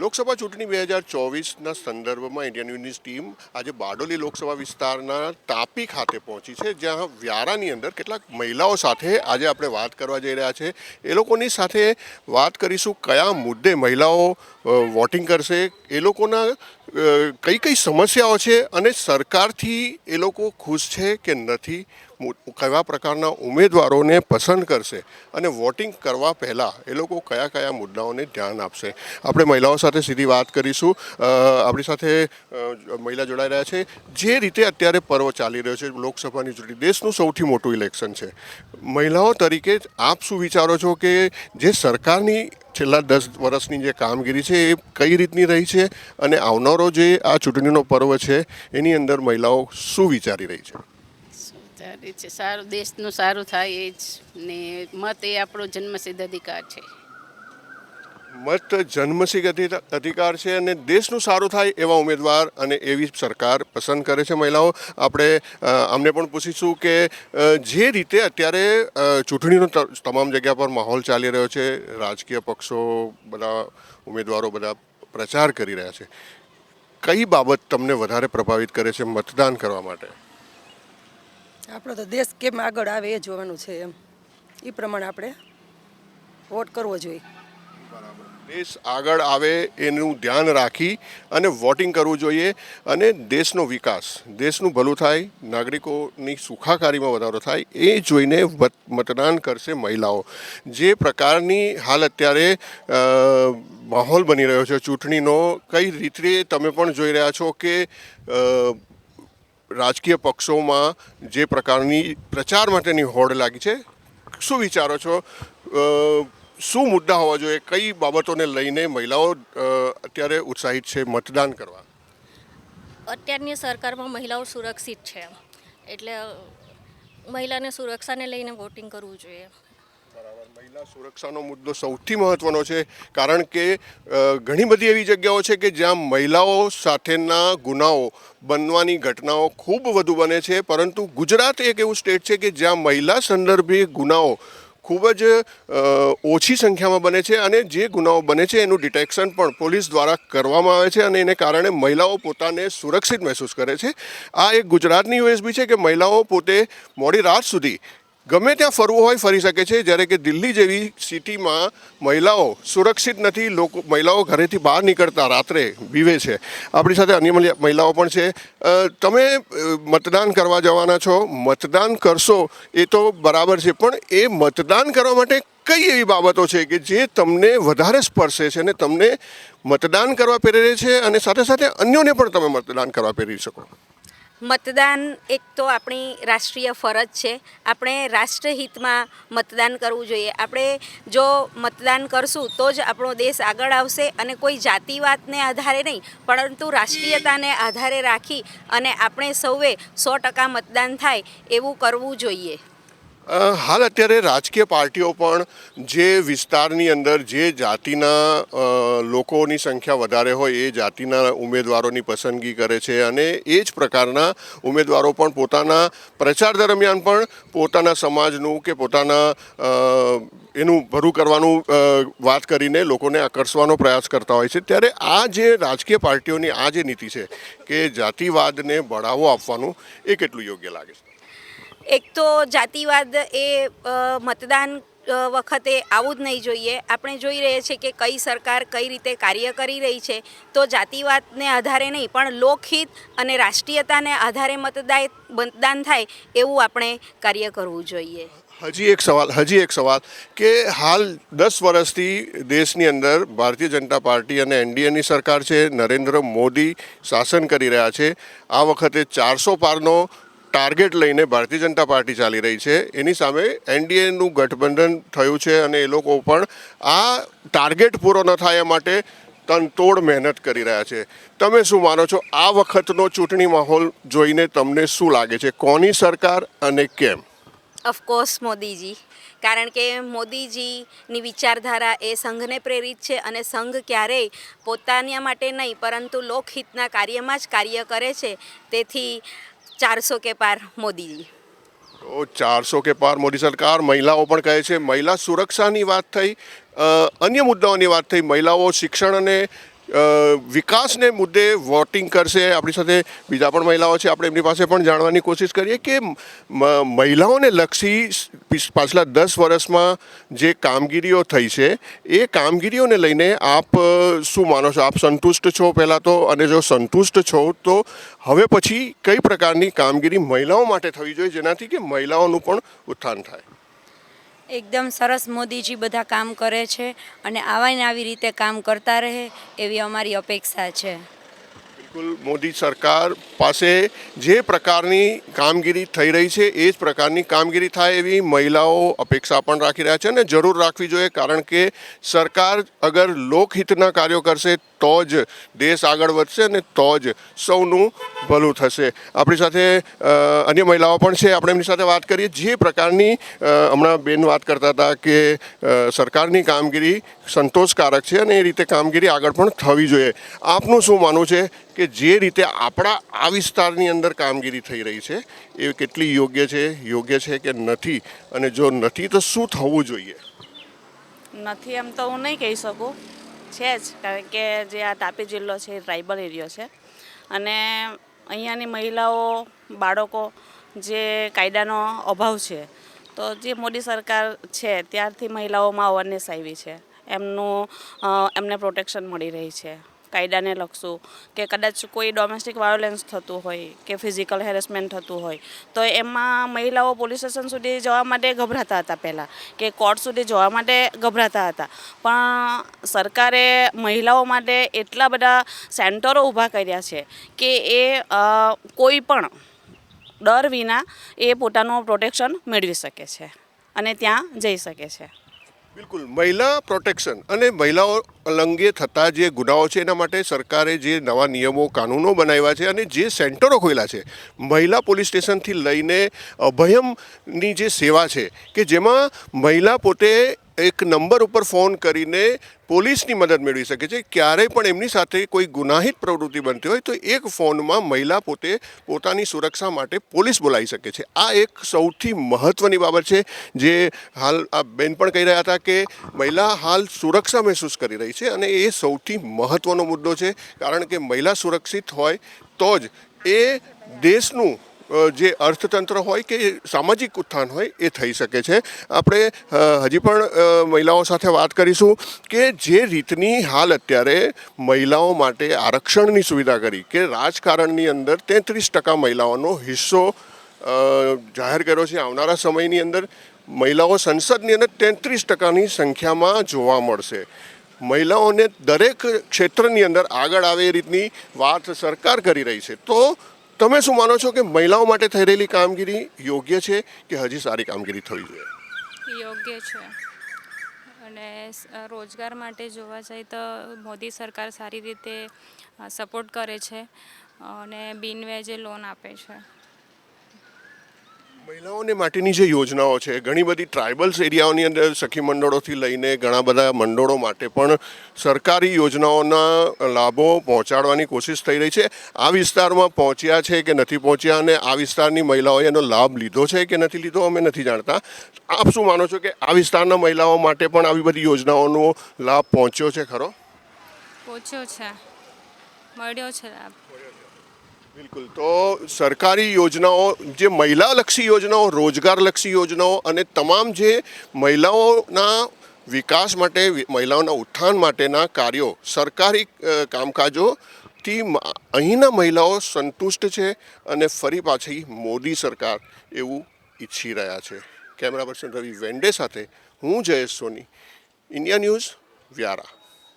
લોકસભા ચૂંટણી બે હજાર ચોવીસના સંદર્ભમાં ઇન્ડિયન ન્યૂઝની ટીમ આજે બારડોલી લોકસભા વિસ્તારના તાપી ખાતે પહોંચી છે, જ્યાં વ્યારાની અંદર કેટલાક મહિલાઓ સાથે આજે આપણે વાત કરવા જઈ રહ્યા છે. એ લોકોની સાથે વાત કરીશું કયા મુદ્દે મહિલાઓ વોટિંગ કરશે, એ લોકોના કઈ કઈ સમસ્યાઓ છે અને સરકારથી એ લોકો ખુશ છે કે નથી? કેવા પ્રકારના ઉમેદવારોને પસંદ કરશે અને વોટિંગ કરવા પહેલાં એ લોકો કયા કયા મુદ્દાઓને ધ્યાન આપશે? આપણે મહિલાઓ સાથે સીધી વાત કરીશું. આપણી સાથે મહિલા જોડાઈ રહ્યા છે. જે રીતે અત્યારે પર્વ ચાલી રહ્યો છે, લોકસભાની ચૂંટણી, દેશનું સૌથી મોટું ઇલેક્શન છે. મહિલાઓ તરીકે આપ શું વિચારો છો કે જે સરકારની છેલ્લા દસ વર્ષની જે કામગીરી છે એ કઈ રીતની રહી છે? અને આવનારો જે આ ચૂંટણીનો પર્વ છે, એની અંદર મહિલાઓ શું વિચારી રહી છે? સારી છે, સારું, દેશનું સારું થાય એ જ. ને મત એ આપણો જન્મસિદ્ધ અધિકાર છે. મત જન્મસિદ્ધ અધિકાર છે અને દેશનું સારું થાય એવા ઉમેદવાર અને એવી સરકાર પસંદ કરે છે મહિલાઓ. આપણે અમને પણ પૂછીશું કે જે રીતે અત્યારે ચૂંટણીનો તમામ જગ્યા પર માહોલ ચાલી રહ્યો છે, રાજકીય પક્ષો બધા, ઉમેદવારો બધા પ્રચાર કરી રહ્યા છે. કઈ બાબત તમને વધારે પ્રભાવિત કરે છે મતદાન કરવા માટે? આપણો તો દેશ કેમ આગળ આવે એ જોવાનું છે એમ. એ પ્રમાણે આપણે વોટ કરવો જોઈએ. દેશ આગળ આવે એનું ધ્યાન રાખી અને વોટિંગ કરવું જોઈએ અને દેશનો વિકાસ, દેશનું ભલું થાય, નાગરિકોની સુખાકારીમાં વધારો થાય એ જોઈને મતદાન કરશે મહિલાઓ. જે પ્રકારની હાલ અત્યારે માહોલ બની રહ્યો છે ચૂંટણીનો, કઈ રીતે તમે પણ જોઈ રહ્યા છો કે રાજકીય પક્ષોમાં જે પ્રકારની પ્રચાર માટેની હોડ લાગી છે, શું વિચારો છો? શું મુદ્દા હોવા જોઈએ? કઈ બાબતોને લઈને મહિલાઓ અત્યારે ઉત્સાહિત છે મતદાન કરવા? અત્યારની સરકારમાં મહિલાઓ સુરક્ષિત છે. એટલે મહિલાને સુરક્ષાને લઈને વોટિંગ કરવું જોઈએ. મહિલા સુરક્ષાનો મુદ્દો સૌથી મહત્વનો છે, કારણ કે ઘણી બધી એવી જગ્યાઓ છે કે જ્યાં મહિલાઓ સાથેના ગુનાઓ બનવાની ઘટનાઓ ખૂબ વધુ બને છે, પરંતુ ગુજરાત એક એવું સ્ટેટ છે કે જ્યાં મહિલા સંદર્ભે ગુનાઓ ખૂબ જ ઓછી સંખ્યામાં બને છે અને જે ગુનાઓ બને છે એનું ડિટેક્શન પણ પોલીસ દ્વારા કરવામાં આવે છે અને એને કારણે મહિલાઓ પોતાને સુરક્ષિત મહેસૂસ કરે છે. આ એક ગુજરાતની યુએસબી છે કે મહિલાઓ પોતે મોડી રાત સુધી ગમે ત્યાં ફરવું હોય, ફરી શકે છે. જ્યારે કે દિલ્હી જેવી સિટીમાં મહિલાઓ સુરક્ષિત નથી, લોકો, મહિલાઓ ઘરેથી બહાર નીકળતા રાત્રે વીવે છે. આપણી સાથે અન્ય મહિલાઓ પણ છે. તમે મતદાન કરવા જવાના છો. મતદાન કરશો એ તો બરાબર છે, પણ એ મતદાન કરવા માટે કઈ એવી બાબતો છે કે જે તમને વધારે સ્પર્શે છે અને તમને મતદાન કરવા પ્રેરે છે અને સાથે સાથે અન્યોને પણ તમે મતદાન કરવા પ્રેરી શકો? મતદાન એક તો આપણી રાષ્ટ્રીય ફરજ છે. આપણે રાષ્ટ્રહિતમાં મતદાન કરવું જોઈએ. આપણે જો મતદાન કરશું તો જ આપણો દેશ આગળ આવશે અને કોઈ જાતિવાદને આધારે નહીં, પરંતુ રાષ્ટ્રીયતાને આધારે રાખી અને આપણે સૌએ સો ટકા મતદાન થાય એવું કરવું જોઈએ. હાલ અત્યારે રાજકીય પાર્ટીઓ પણ જે વિસ્તારની અંદર જે જાતિના લોકોની સંખ્યા વધારે હોય એ જાતિના ઉમેદવારોની પસંદગી કરે છે અને એ જ પ્રકારના ઉમેદવારો પણ પોતાના પ્રચાર દરમિયાન પણ પોતાના સમાજનું કે પોતાના એનું ભરું કરવાનું વાત કરીને લોકોને આકર્ષવાનો પ્રયાસ કરતા હોય છે. ત્યારે આ જે રાજકીય પાર્ટીઓની આ જે નીતિ છે કે જાતિવાદને બઢાવો આપવાનું એ કેટલું યોગ્ય લાગે છે? એક તો જાતિવાદ એ મતદાન વખતે આવું જ નહીં જોઈએ. આપણે જોઈ રહ્યા છીએ કે કઈ સરકાર કઈ રીતે કાર્ય કરી રહી છે. તો જાતિવાદને આધારે નહીં, પણ લોકહિત અને રાષ્ટ્રીયતાને આધારે મતદાય, મતદાન થાય એવું આપણે કાર્ય કરવું જોઈએ. હજી એક સવાલ, હજી એક સવાલ કે હાલ દસ વર્ષથી દેશની અંદર ભારતીય જનતા પાર્ટી અને એનડીએની સરકાર છે, નરેન્દ્ર મોદી શાસન કરી રહ્યા છે. આ વખતે ચારસો પારનો ટાર્ગેટ લઈને ભારતીય જનતા પાર્ટી ચાલી રહી છે. એની સામે એનડીએનું ગઠબંધન થયું છે અને એ લોકો પણ આ ટાર્ગેટ પૂરો ન થાય માટે તનતોડ મહેનત કરી રહ્યા છે. તમે શું માનો છો? આ વખતનો ચૂંટણી માહોલ જોઈને તમને શું લાગે છે? કોની સરકાર અને કેમ? Of course Modiji. કારણ કે મોદીજીની વિચારધારા એ સંઘને પ્રેરિત છે અને સંઘ ક્યારેય પોતાના માટે નહીં, પરંતુ લોકહિતના કાર્યમાં જ કાર્ય કરે છે. તેથી ચારસો કે પાર મોદીજી. તો ચારસો કે પાર મોદી સરકાર, મહિલાઓ પણ કહે છે, મહિલા સુરક્ષાની વાત થઈ અન્ય મુદ્દાઓની વાત થઈ, મહિલાઓ શિક્ષણ અને વિકાસને મુદ્દે વોટિંગ કરશે આપણી સાથે બીજા પણ મહિલાઓ છે. આપણે એમની પાસે પણ જાણવાની કોશિશ કરીએ કે મહિલાઓને લક્ષી પાછલા દસ વર્ષમાં જે કામગીરીઓ થઈ છે, એ કામગીરીઓને લઈને આપ શું માનો છો? આપ સંતુષ્ટ છો પહેલાં તો? અને જો સંતુષ્ટ છો, તો હવે પછી કઈ પ્રકારની કામગીરી મહિલાઓ માટે થવી જોઈએ જેનાથી કે મહિલાઓનું પણ ઉત્થાન થાય? એકદમ સરસ મોદીજી બધા કામ કરે છે અને આવા આવી રીતે કામ કરતા રહે એવી અમારી અપેક્ષા છે. બિલકુલ મોદી સરકાર પાસે જે પ્રકારની કામગીરી થઈ રહી છે, એ જ પ્રકારની કામગીરી થાય એવી મહિલાઓ અપેક્ષા પણ રાખી રહ્યા છે અને જરૂર રાખવી જોઈએ કારણ કે સરકાર અગર લોકહિતના કાર્યો કરશે તો જ દેશ આગળ વધશે અને તો જ સૌનું ભલું થશે. આપણી સાથે અન્ય મહિલાઓ પણ છે. આપણે એમની સાથે વાત કરીએ. જે પ્રકારની હમણાં બેન વાત કરતા હતા કે સરકારની કામગીરી સંતોષકારક છે અને એ રીતે કામગીરી આગળ પણ થવી જોઈએ. આપનું શું માનવું છે? કે જે રીતે આપણા આ વિસ્તારની અંદર કામગીરી થઈ રહી છે, એ કેટલી યોગ્ય છે? યોગ્ય છે કે નથી? અને જો નથી, તો શું થવું જોઈએ? નથી એમ તો હું નહીં કહી શકું. છે જ, કારણ કે જે આ તાપી જિલ્લો છે, એ ટ્રાઇબલ એરિયો છે. અને અહીંયાની મહિલાઓ, બાળકો જે કાયદાનો અભાવ છે, તો જે મોદી સરકાર છે, ત્યારથી મહિલાઓમાં અવેરનેસ આવી છે. એમનું એમને પ્રોટેક્શન મળી રહી છે. કાયદાને લખશું કે કદાચ કોઈ ડોમેસ્ટિક વાયોલન્સ થતું હોય, કે ફિઝિકલ હેરેસમેન્ટ થતું હોય, તો એમાં મહિલાઓ પોલીસ સ્ટેશન સુધી જવા માટે ગભરાતા હતા પહેલાં. કે કોર્ટ સુધી જવા માટે ગભરાતા હતા. પણ સરકારે મહિલાઓ માટે એટલા બધા સેન્ટરો ઊભા કર્યા છે કે એ કોઈ પણ ડર વિના એ પોતાનું પ્રોટેક્શન મેળવી શકે છે. અને ત્યાં જઈ શકે છે. બિલકુલ. મહિલા પ્રોટેક્શન અને મહિલાઓ અંગે થતા જે ગુનાઓ છે, એના માટે સરકારે જે નવા નિયમો, કાનૂનો બનાવ્યા છે અને જે સેન્ટરો ખોલ્યા છે, મહિલા પોલીસ સ્ટેશનથી લઈને અભયમની જે સેવા છે, કે જેમાં મહિલા પોતે એક નંબર ઉપર ફોન કરીને પોલીસની મદદ મેળવી શકે છે. ક્યારેય પણ એમની સાથે કોઈ ગુનાહિત પ્રવૃત્તિ બનતી હોય તો એક ફોનમાં મહિલા પોતે પોતાની સુરક્ષા માટે પોલીસ બોલાવી શકે છે. આ એક સૌથી મહત્ત્વની બાબત છે જે હાલ આ બેન પણ કહી રહ્યા હતા કે મહિલા હાલ સુરક્ષા મહેસૂસ કરી રહી છે અને એ સૌથી મહત્ત્વનો મુદ્દો છે. કારણ કે મહિલા સુરક્ષિત હોય તો જ એ દેશનું જે અર્થતંત્ર હોય કે સામાજિક ઉત્થાન હોય એ થઈ શકે છે. આપણે હજી પણ મહિલાઓ સાથે વાત કરીશું કે જે રીતની હાલ અત્યારે મહિલાઓ માટે આરક્ષણની સુવિધા કરી કે રાજકારણની અંદર તેત્રીસ ટકા મહિલાઓનો હિસ્સો જાહેર કર્યો છે. આવનારા સમયની અંદર મહિલાઓ સંસદની અંદર તેત્રીસ ટકાની સંખ્યામાં જોવા મળશે. મહિલાઓને દરેક ક્ષેત્રની અંદર આગળ આવે એ રીતની વાત સરકાર કરી રહી છે. તો તમે શું માનો છો કે મહિલાઓ માટે થઈ રહેલી કામગીરી યોગ્ય છે કે હજી સારી કામગીરી થવી જોઈએ? યોગ્ય છે. અને રોજગાર માટે જોવા જાય તો મોદી સરકાર સારી રીતે સપોર્ટ કરે છે અને બિનવ્યાજે લોન આપે છે. મહિલાઓને માટેની જે યોજનાઓ છે, ઘણી બધી ટ્રાઇબલ્સ એરિયાઓની અંદર સખી મંડળોથી લઈને ઘણા બધા મંડળો માટે પણ સરકારી યોજનાઓના લાભો પહોંચાડવાની કોશિશ થઈ રહી છે. આ વિસ્તારમાં પહોંચ્યા છે કે નથી પહોંચ્યા અને આ વિસ્તારની મહિલાઓએ એનો લાભ લીધો છે કે નથી લીધો અમે નથી જાણતા. આપ શું માનો છો કે આ વિસ્તારના મહિલાઓ માટે પણ આવી બધી યોજનાઓનો લાભ પહોંચ્યો છે ખરો? પહોંચ્યો છે. મળ્યો છે લાભ. બિલકુલ. તો સરકારી યોજનાઓ, જે મહિલાલક્ષી યોજનાઓ, રોજગારલક્ષી યોજનાઓ અને તમામ જે મહિલાઓના વિકાસ માટે, મહિલાઓના ઉત્થાન માટેના કાર્યો સરકારી કામકાજોથી અહીંના મહિલાઓ સંતુષ્ટ છે અને ફરી પાછી મોદી સરકાર એવું ઈચ્છી રહ્યા છે. કેમેરા પર્સન રવિ વેન્ડે સાથે હું જયેશ સોની. India news, Vyara.